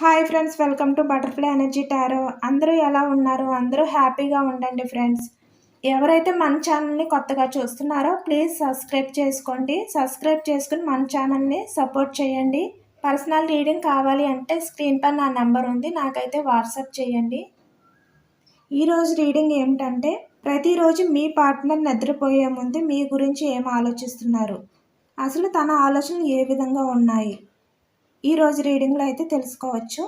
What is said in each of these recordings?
Hi friends welcome to butterfly energy tarot అందరూ ఎలా ఉన్నారు? అందరూ హ్యాపీగా ఉండండి ఫ్రెండ్స్ ఎవరైతే మన ఛానల్ని కొత్తగా చూస్తున్నారో ప్లీజ్ సబ్స్క్రైబ్ చేసుకోండి. సబ్స్క్రైబ్ చేసుకుని మన ఛానల్ని సపోర్ట్ చేయండి. పర్సనల్ రీడింగ్ కావాలి అంటే స్క్రీన్ పై నా నెంబర్ ఉంది. నాకైతే వాట్సాప్ చేయండి. ఈరోజు రీడింగ్ ఏమిటంటే ప్రతిరోజు మీ పార్ట్నర్ నిద్రపోయే ముందు మీ గురించి ఏం ఆలోచిస్తున్నారు? అసలు తన ఆలోచనలు ఏ విధంగా ఉన్నాయి? ఈరోజు రీడింగ్లో అయితే తెలుసుకోవచ్చు.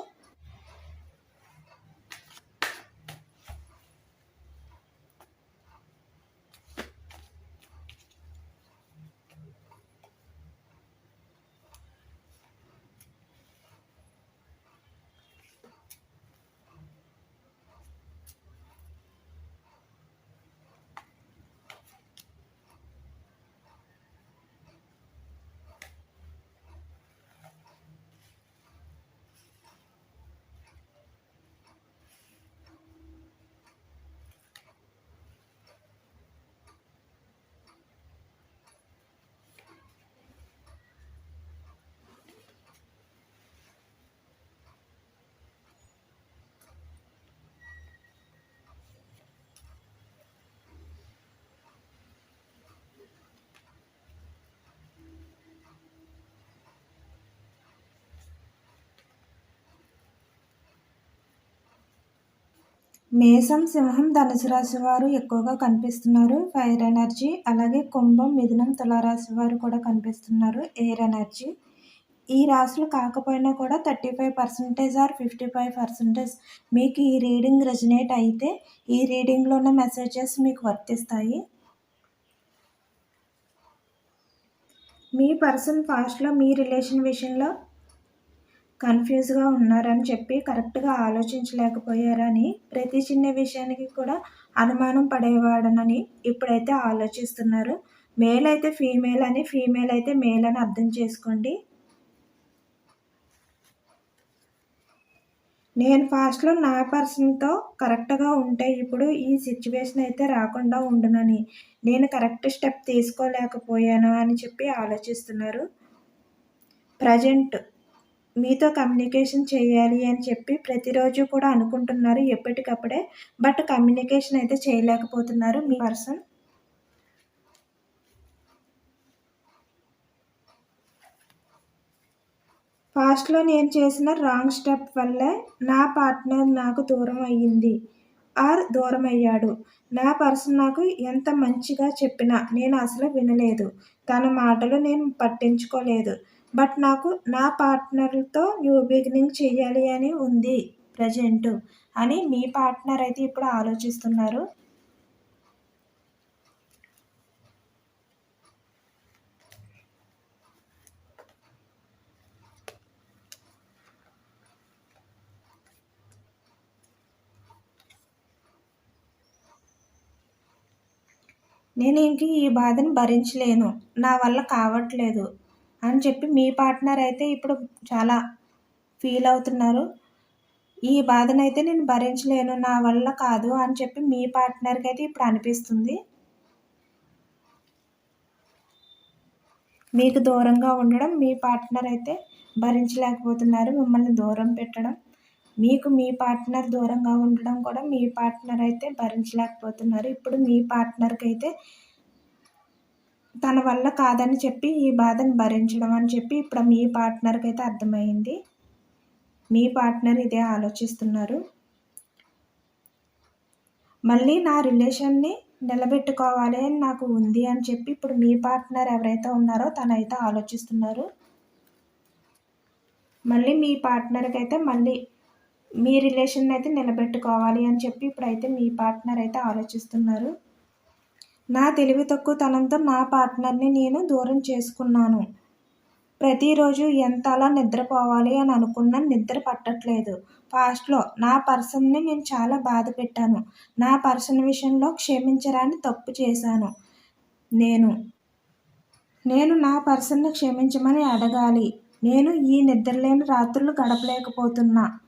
మేషం సింహం ధనుసు రాశి వారు ఎక్కువగా కనిపిస్తున్నారు. ఫైర్ ఎనర్జీ అలాగే కుంభం మిథునం తులారాశి వారు కూడా కనిపిస్తున్నారు. Air energy. ఈ రాశులు కాకపోయినా కూడా thirty five percentage or fifty five percentage మీకు ఈ రీడింగ్ రెజినేట్ అయితే ఈ రీడింగ్లో ఉన్న మెసేజెస్ మీకు వర్తిస్తాయి. మీ పర్సన్ ఫాస్ట్లో మీ రిలేషన్ విషయంలో కన్ఫ్యూజ్గా ఉన్నారని చెప్పి కరెక్ట్గా ఆలోచించలేకపోయారని ప్రతి చిన్న విషయానికి కూడా అనుమానం పడేవాడనని ఇప్పుడైతే ఆలోచిస్తున్నారు. మేల్ అయితే ఫీమేల్ అని ఫీమేల్ అయితే మేల్ అని అర్థం చేసుకోండి. నేను ఫాస్ట్లో నా పర్సన్తో కరెక్ట్గా ఉంటే ఇప్పుడు ఈ సిచ్యువేషన్ అయితే రాకుండా ఉండునని నేను కరెక్ట్ స్టెప్ తీసుకోలేకపోయాను అని చెప్పి ఆలోచిస్తున్నారు. ప్రజెంట్ మీతో కమ్యూనికేషన్ చేయాలి అని చెప్పి ప్రతిరోజు కూడా అనుకుంటున్నారు ఎప్పటికప్పుడే. బట్ కమ్యూనికేషన్ అయితే చేయలేకపోతున్నారు. మీ పర్సన్? ఫాస్ట్లో నేను చేసిన రాంగ్ స్టెప్ వల్లే నా పార్ట్నర్ నాకు దూరం అయ్యింది. ఆర్ దూరం అయ్యాడు. నా పర్సన్ నాకు ఎంత మంచిగా చెప్పినా నేను అసలు వినలేదు. తన మాటలు నేను పట్టించుకోలేదు. బట్ నాకు నా పార్ట్నర్తో న్యూ బిగినింగ్ చేయాలి అని ఉంది ప్రజెంట్ అని మీ పార్ట్నర్ అయితే ఇప్పుడు ఆలోచిస్తున్నారు. నేను ఇంక ఈ బాధను భరించలేను. నా వల్ల కావట్లేదు. అని చెప్పి మీ పార్ట్నర్ అయితే ఇప్పుడు చాలా ఫీల్ అవుతున్నారు. ఈ బాధనైతే నేను భరించలేను నా వల్ల కాదు అని చెప్పి మీ పార్ట్నర్కి అయితే ఇప్పుడు అనిపిస్తుంది. మీకు దూరంగా ఉండడం మీ పార్ట్నర్ అయితే భరించలేకపోతున్నారు మిమ్మల్ని దూరం పెట్టడం. మీకు మీ పార్ట్నర్ దూరంగా ఉండడం కూడా మీ పార్ట్నర్ అయితే భరించలేకపోతున్నారు. ఇప్పుడు మీ పార్ట్నర్కి అయితే తన వల్ల కాదని చెప్పి ఈ బాధను భరించడం అని చెప్పి ఇప్పుడు మీ పార్ట్నర్కి అయితే అర్థమైంది. మీ పార్ట్నర్ ఇదే ఆలోచిస్తున్నారు. మళ్ళీ నా రిలేషన్ని నిలబెట్టుకోవాలి అని నాకు ఉంది అని చెప్పి ఇప్పుడు మీ పార్ట్నర్ ఎవరైతే ఉన్నారో తనైతే ఆలోచిస్తున్నారు. మళ్ళీ మీ పార్ట్నర్కి అయితే మళ్ళీ మీ రిలేషన్ అయితే నిలబెట్టుకోవాలి అని చెప్పి ఇప్పుడైతే మీ పార్ట్నర్ అయితే ఆలోచిస్తున్నారు. నా తెలివి తక్కువతనంతో నా పార్ట్నర్ని నేను దూరం చేసుకున్నాను. ప్రతిరోజు ఎంత అలా నిద్రపోవాలి అని అనుకున్నా నిద్ర పట్టట్లేదు. ఫాస్ట్లో నా పర్సన్ని నేను చాలా బాధ పెట్టాను. నా పర్సన్ విషయంలో క్షమించరాని తప్పు చేశాను. నేను నేను నా పర్సన్ని క్షమించమని అడగాలి. నేను ఈ నిద్రలేని రాత్రులు గడపలేకపోతున్నా.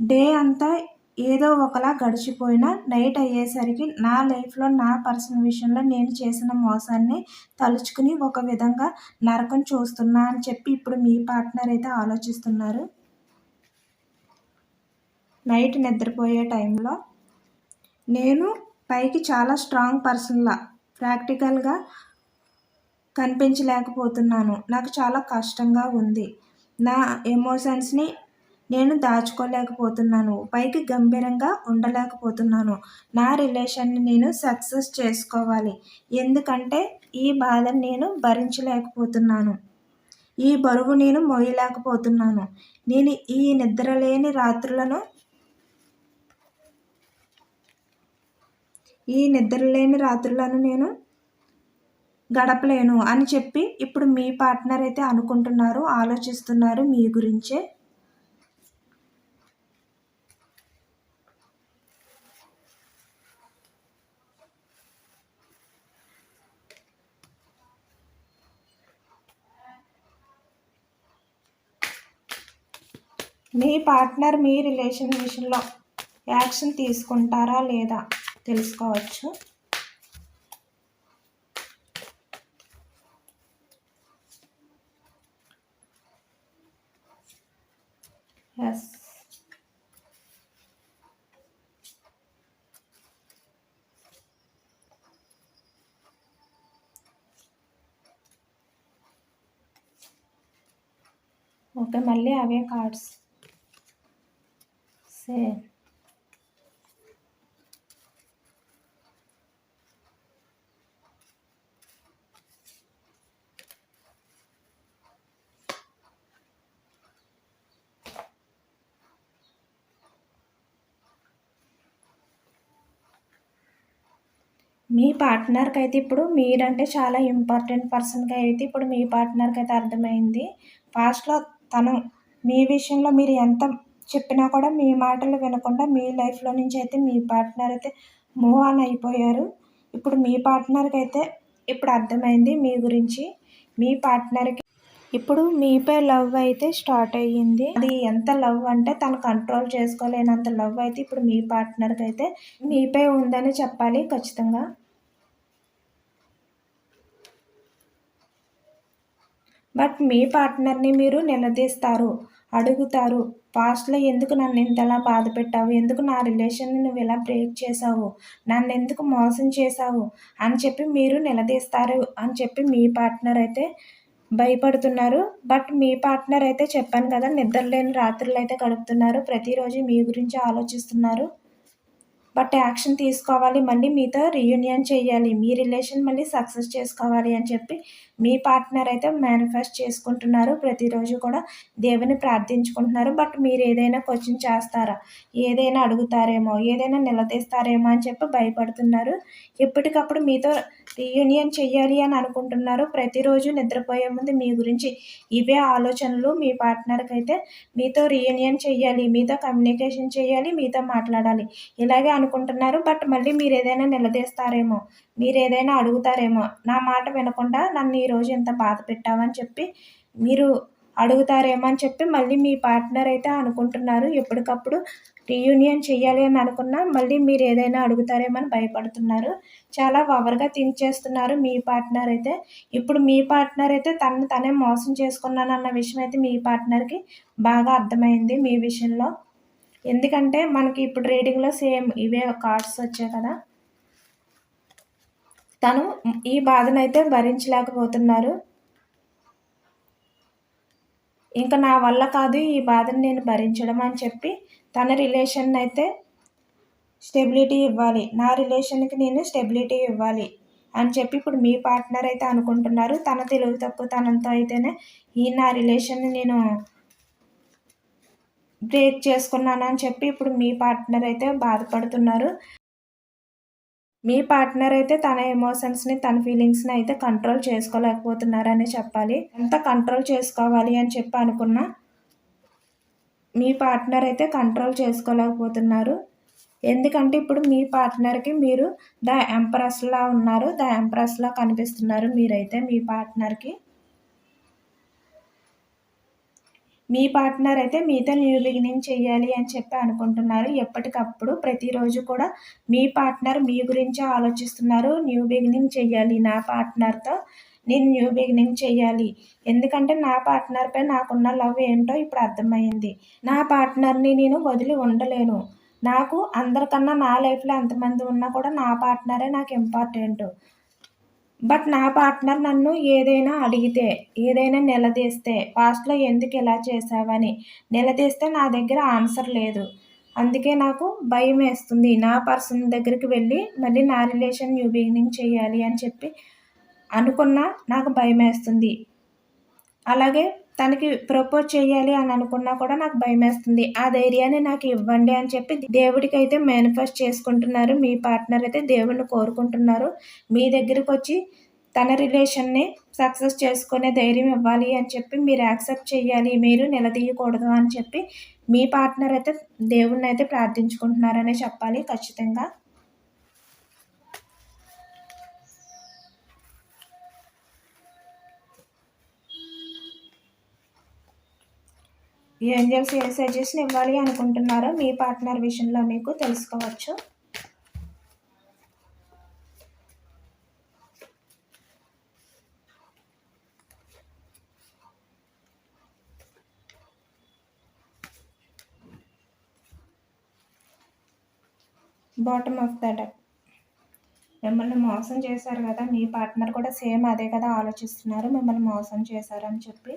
డే అంతా ఏదో ఒకలా గడిచిపోయినా నైట్ అయ్యేసరికి నా లైఫ్లో నా పర్సనల్ విషయంలో నేను చేసిన మోసాన్ని తలుచుకుని ఒక విధంగా నరకం చూస్తున్నా అని చెప్పి ఇప్పుడు మీ పార్ట్నర్ అయితే ఆలోచిస్తున్నారు. నైట్ నిద్రపోయే టైంలో నేను పైకి చాలా స్ట్రాంగ్ పర్సన్లా ప్రాక్టికల్గా కనిపించలేకపోతున్నాను. నాకు చాలా కష్టంగా ఉంది. నా ఎమోషన్స్ని నేను దాచుకోలేకపోతున్నాను. పైకి గంభీరంగా ఉండలేకపోతున్నాను. నా రిలేషన్ని నేను సక్సెస్ చేసుకోవాలి. ఎందుకంటే ఈ బాధను నేను భరించలేకపోతున్నాను. ఈ బరువు నేను మోయలేకపోతున్నాను. నేను ఈ నిద్రలేని రాత్రులను ఈ నిద్రలేని రాత్రులను నేను గడపలేను అని చెప్పి ఇప్పుడు మీ పార్ట్నర్ అయితే అనుకుంటున్నారు ఆలోచిస్తున్నారు మీ గురించే. మీ పార్ట్నర్ మీ రిలేషన్ విషయంలో యాక్షన్ తీసుకుంటారా లేదా తెలుసుకోవచ్చు? ఎస్ ఓకే మళ్ళీ అవే కార్డ్స్ సేమ్ మీ పార్ట్నర్కి అయితే ఇప్పుడు మీరంటే చాలా ఇంపార్టెంట్ పర్సన్గా అయితే ఇప్పుడు మీ పార్ట్నర్కి అయితే అర్థమైంది. ఫాస్ట్లో తను మీ విషయంలో మీరు ఎంత చెప్పినా కూడా మీ మాటలు వినకుండా మీ లైఫ్లో నుంచి అయితే మీ పార్ట్నర్ అయితే మూవ్ ఆన్ అయిపోయారు. ఇప్పుడు మీ పార్ట్నర్కి అయితే ఇప్పుడు అర్థమైంది మీ గురించి. మీ పార్ట్నర్కి ఇప్పుడు మీపై లవ్ అయితే స్టార్ట్ అయ్యింది. అది ఎంత లవ్ అంటే తను కంట్రోల్ చేసుకోలేనంత లవ్ అయితే ఇప్పుడు మీ పార్ట్నర్కి అయితే మీపై ఉందని చెప్పాలి ఖచ్చితంగా. బట్ మీ పార్ట్నర్ని మీరు నిలదీస్తారు అడుగుతారు. పాస్ట్లో ఎందుకు నన్ను ఇంతలా బాధ పెట్టావు ఎందుకు నా రిలేషన్ని నువ్వు ఇలా బ్రేక్ చేసావు నన్ను ఎందుకు మోసం చేసావు అని చెప్పి మీరు నిలదీస్తారు అని చెప్పి మీ పార్ట్నర్ అయితే భయపడుతున్నారు. బట్ మీ పార్ట్నర్ అయితే చెప్పాను కదా నిద్రలేని రాత్రులు అయితే గడుపుతున్నారు. ప్రతిరోజు మీ గురించి ఆలోచిస్తున్నారు. బట్ యాక్షన్ తీసుకోవాలి మళ్ళీ మీతో రీయూనియన్ చేయాలి మీ రిలేషన్ మళ్ళీ సక్సెస్ చేసుకోవాలి అని చెప్పి మీ పార్ట్నర్ అయితే మేనిఫెస్ట్ చేసుకుంటున్నారు. ప్రతిరోజు కూడా దేవుని ప్రార్థించుకుంటున్నారు. బట్ మీరు ఏదైనా క్వశ్చన్ చేస్తారా? ఏదైనా అడుగుతారేమో ఏదైనా నిలదీస్తారేమో అని చెప్పి భయపడుతున్నారు. ఎప్పటికప్పుడు మీతో రీయూనియన్ చెయ్యాలి అని అనుకుంటున్నారు. ప్రతిరోజు నిద్రపోయే ముందు మీ గురించి ఇవే ఆలోచనలు మీ పార్ట్నర్కి అయితే మీతో రీయూనియన్ చెయ్యాలి మీతో కమ్యూనికేషన్ చేయాలి మీతో మాట్లాడాలి. ఇలాగే అనుకుంటున్నారు. బట్ మళ్ళీ మీరు ఏదైనా నిలదీస్తారేమో మీరు ఏదైనా అడుగుతారేమో. నా మాట వినకుండా నన్ను ఈరోజు ఇంత బాధ పెట్టావని చెప్పి మీరు అడుగుతారేమో అని చెప్పి మళ్ళీ మీ పార్ట్నర్ అయితే అనుకుంటున్నారు. ఎప్పటికప్పుడు రీయూనియన్ చేయాలి అని అనుకున్నా మళ్ళీ మీరు ఏదైనా అడుగుతారేమో అని భయపడుతున్నారు. చాలా ఓవర్గా థింక్ చేస్తున్నారు మీ పార్ట్నర్ అయితే. ఇప్పుడు మీ పార్ట్నర్ అయితే తను తనే మోసం చేసుకున్నాను అన్న విషయం అయితే మీ పార్ట్నర్కి బాగా అర్థమైంది మీ విషయంలో. ఎందుకంటే మనకి ఇప్పుడు రీడింగ్లో సేమ్ ఇవే కార్డ్స్ వచ్చాయి కదా. తను ఈ బాధనైతే భరించలేకపోతున్నారు. ఇంకా నా వల్ల కాదు ఈ బాధను నేను భరించడం అని చెప్పి తన రిలేషన్ అయితే స్టెబిలిటీ ఇవ్వాలి. నా రిలేషన్కి నేను స్టెబిలిటీ ఇవ్వాలి అని చెప్పి ఇప్పుడు మీ పార్ట్నర్ అయితే అనుకుంటున్నారు. తన తెలుగు తప్పు తనంతో అయితేనే ఈ నా రిలేషన్ నేను బ్రేక్ చేసుకున్నాను అని చెప్పి ఇప్పుడు మీ పార్ట్నర్ అయితే బాధపడుతున్నారు. మీ పార్ట్నర్ అయితే తన ఎమోషన్స్ని తన ఫీలింగ్స్ని అయితే కంట్రోల్ చేసుకోలేకపోతున్నారని చెప్పాలి. ఎంత కంట్రోల్ చేసుకోవాలి అని చెప్పి అనుకున్నా మీ పార్ట్నర్ అయితే కంట్రోల్ చేసుకోలేకపోతున్నారు. ఎందుకంటే ఇప్పుడు మీ పార్ట్నర్కి మీరు ద ఎంప్రెస్లా ఉన్నారు ద ఎంప్రెస్లా కనిపిస్తున్నారు మీరైతే మీ పార్ట్నర్కి మీ పార్ట్నర్ అయితే మీతో న్యూ బిగినింగ్ చేయాలి అని చెప్పి అనుకుంటున్నారు. ఎప్పటికప్పుడు ప్రతిరోజు కూడా మీ పార్ట్నర్ మీ గురించి ఆలోచిస్తున్నారు. న్యూ బిగినింగ్ చేయాలి నా పార్ట్నర్తో నేను న్యూ బిగినింగ్ చేయాలి ఎందుకంటే నా పార్ట్నర్పై నాకున్న లవ్ ఏంటో ఇప్పుడు అర్థమైంది. నా పార్ట్నర్ని నేను వదిలి ఉండలేను. నాకు అందరికన్నా నా లైఫ్లో ఎంతమంది ఉన్నా కూడా నా పార్ట్నరే నాకు ఇంపార్టెంట్. బట్ నా పార్ట్నర్ నన్ను ఏదైనా అడిగితే ఏదైనా నిలదీస్తే పాస్ట్లో ఎందుకు ఇలా చేసావని నిలదీస్తే నా దగ్గర ఆన్సర్ లేదు. అందుకే నాకు భయం వేస్తుంది. నా పర్సన్ దగ్గరికి వెళ్ళి మళ్ళీ నా రిలేషన్ న్యూ బిగినింగ్ చేయాలి అని చెప్పి అనుకున్నా నాకు భయం వేస్తుంది. అలాగే తనకి ప్రపోజ్ చేయాలి అని అనుకున్నా కూడా నాకు భయమేస్తుంది. ఆ ధైర్యాన్ని నాకు ఇవ్వండి అని చెప్పి దేవుడికి అయితే మేనిఫెస్ట్ చేసుకుంటున్నారు. మీ పార్ట్నర్ అయితే దేవుడిని కోరుకుంటున్నారు. మీ దగ్గరికి వచ్చి తన రిలేషన్ని సక్సెస్ చేసుకునే ధైర్యం ఇవ్వాలి అని చెప్పి మీరు యాక్సెప్ట్ చేయాలి మీరు నిలదీయకూడదు అని చెప్పి మీ పార్ట్నర్ అయితే దేవుణ్ణి అయితే ప్రార్థించుకుంటున్నారనే చెప్పాలి ఖచ్చితంగా. ఏంజల్స్ ఏ సజెషన్ ఇవ్వాలి అనుకుంటున్నారో? మీ పార్ట్నర్ విషయంలో మీకు తెలుసుకోవచ్చు? బాటమ్ ఆఫ్ ద డక్ మిమ్మల్ని మోసం చేశారు కదా మీ పార్ట్నర్ కూడా సేమ్ అదే కదా ఆలోచిస్తున్నారు మిమ్మల్ని మోసం చేశారని చెప్పి.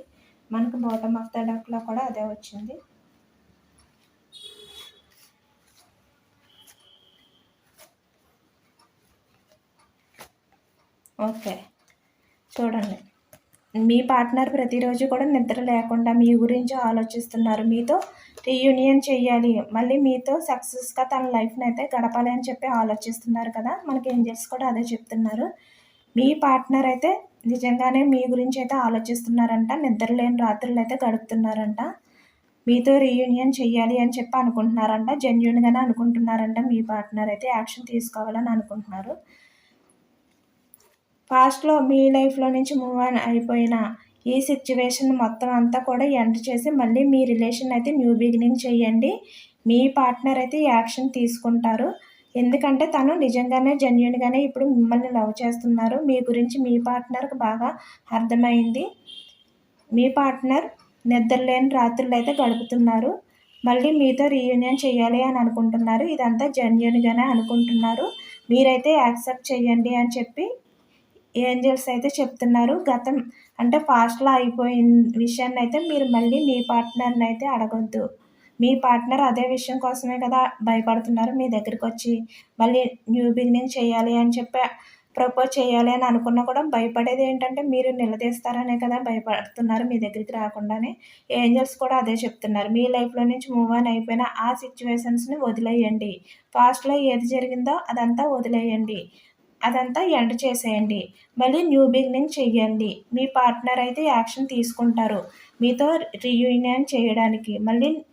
మనకు బాటమ్ ఆఫ్ ద డక్లో కూడా అదే వచ్చింది. ఓకే. చూడండి. మీ పార్ట్నర్ ప్రతిరోజు కూడా నిద్ర లేకుండా మీ గురించి ఆలోచిస్తున్నారు. మీతో రీయూనియన్ చేయాలి. మళ్ళీ మీతో సక్సెస్గా తన లైఫ్ని అయితే గడపాలి అని చెప్పి ఆలోచిస్తున్నారు కదా. మనకి ఏంజల్స్ కూడా అదే చెప్తున్నారు. మీ పార్ట్నర్ అయితే నిజంగానే మీ గురించి అయితే ఆలోచిస్తున్నారంట నిద్రలేని రాత్రులు అయితే గడుపుతున్నారంట. మీతో రీయూనియన్ చెయ్యాలి అని చెప్పి అనుకుంటున్నారంట జెన్యున్గానే అనుకుంటున్నారంట మీ పార్ట్నర్ అయితే యాక్షన్ తీసుకోవాలని అనుకుంటున్నారు. పాస్ట్లో మీ లైఫ్లో నుంచి మూవ్ ఆన్ అయిపోయిన ఈ సిచ్యువేషన్ మొత్తం అంతా కూడా ఎండ్ చేసి మళ్ళీ మీ రిలేషన్ అయితే న్యూ బిగినింగ్ చేయండి. మీ పార్ట్నర్ అయితే యాక్షన్ తీసుకుంటారు. ఎందుకంటే తను నిజంగానే జెన్యున్గానే ఇప్పుడు మిమ్మల్ని లవ్ చేస్తున్నారు. మీ గురించి మీ పార్ట్నర్కి బాగా అర్థమైంది. మీ పార్ట్నర్ నిద్రలేని రాత్రులు అయితే గడుపుతున్నారు. మళ్ళీ మీతో రీయూనియన్ చేయాలి అని అనుకుంటున్నారు. ఇదంతా జెన్యున్గానే అనుకుంటున్నారు. మీరైతే యాక్సెప్ట్ చేయండి అని చెప్పి ఏంజల్స్ అయితే చెప్తున్నారు. గతం అంటే ఫాస్ట్లో అయిపోయిన విషయాన్ని అయితే మీరు మళ్ళీ మీ పార్ట్నర్ని అయితే అడగొద్దు. మీ పార్ట్నర్ అదే విషయం కోసమే కదా భయపడుతున్నారు మీ దగ్గరికి వచ్చి? మళ్ళీ న్యూ బిగినింగ్ చేయాలి అని చెప్పి ప్రపోజ్ చేయాలి అని అనుకున్నా కూడా భయపడేది ఏంటంటే మీరు నిలదీస్తారనే కదా భయపడుతున్నారు మీ దగ్గరికి రాకుండానే. ఏంజల్స్ కూడా అదే చెప్తున్నారు. మీ లైఫ్లో నుంచి మూవ్ ఆన్ అయిపోయిన ఆ సిచ్యువేషన్స్ని వదిలేయండి. ఫాస్ట్లో ఏది జరిగిందో అదంతా వదిలేయండి. అదంతా ఎండ్ చేసేయండి. మళ్ళీ న్యూ బిగినింగ్ చెయ్యండి. మీ పార్ట్నర్ అయితే యాక్షన్ తీసుకుంటారు. మీతో రీయూనియన్ చేయడానికి. మళ్ళీ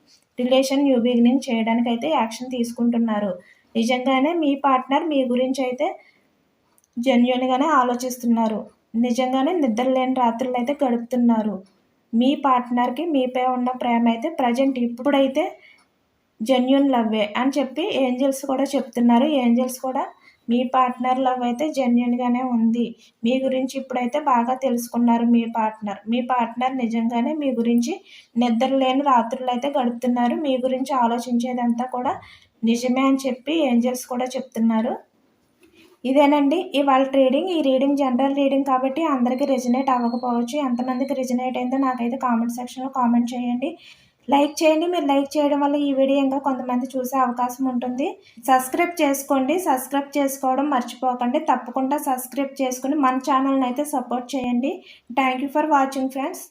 రిలేషన్ న్యూ బిగినింగ్ చేయడానికి అయితే యాక్షన్ తీసుకుంటున్నారు. నిజంగానే మీ పార్ట్నర్ మీ గురించి అయితే జెన్యున్గానే ఆలోచిస్తున్నారు. నిజంగానే నిద్రలేని రాత్రులు అయితే గడుపుతున్నారు. మీ పార్ట్నర్కి మీపై ఉన్న ప్రేమ అయితే ప్రజెంట్ ఇప్పుడైతే జెన్యున్ లవ్వే అని చెప్పి ఏంజల్స్ కూడా చెప్తున్నారు. ఏంజల్స్ కూడా మీ పార్ట్నర్ లవ్ అయితే జెన్యున్గానే ఉంది. మీ గురించి ఇప్పుడైతే బాగా తెలుసుకున్నారు మీ పార్ట్నర్ మీ పార్ట్నర్ నిజంగానే మీ గురించి నిద్ర లేని రాత్రులు అయితే గడుపుతున్నారు. మీ గురించి ఆలోచించేదంతా కూడా నిజమే అని చెప్పి ఏంజల్స్ కూడా చెప్తున్నారు. ఇదేనండి. ఇవాళ రీడింగ్ ఈ రీడింగ్ జనరల్ రీడింగ్ కాబట్టి అందరికీ రెజినేట్ అవ్వకపోవచ్చు. ఎంతమందికి రెజినేట్ అయిందో నాకైతే కామెంట్ సెక్షన్లో కామెంట్ చేయండి. లైక్ చేయండి. మీరు లైక్ చేయడం వల్ల ఈ వీడియో ఇంకా కొంతమంది చూసే అవకాశం ఉంటుంది. సబ్స్క్రైబ్ చేసుకోండి. సబ్స్క్రైబ్ చేసుకోవడం మర్చిపోకండి. తప్పకుండా సబ్స్క్రైబ్ చేసుకుని మన ఛానల్ని అయితే సపోర్ట్ చేయండి. Thank you for watching friends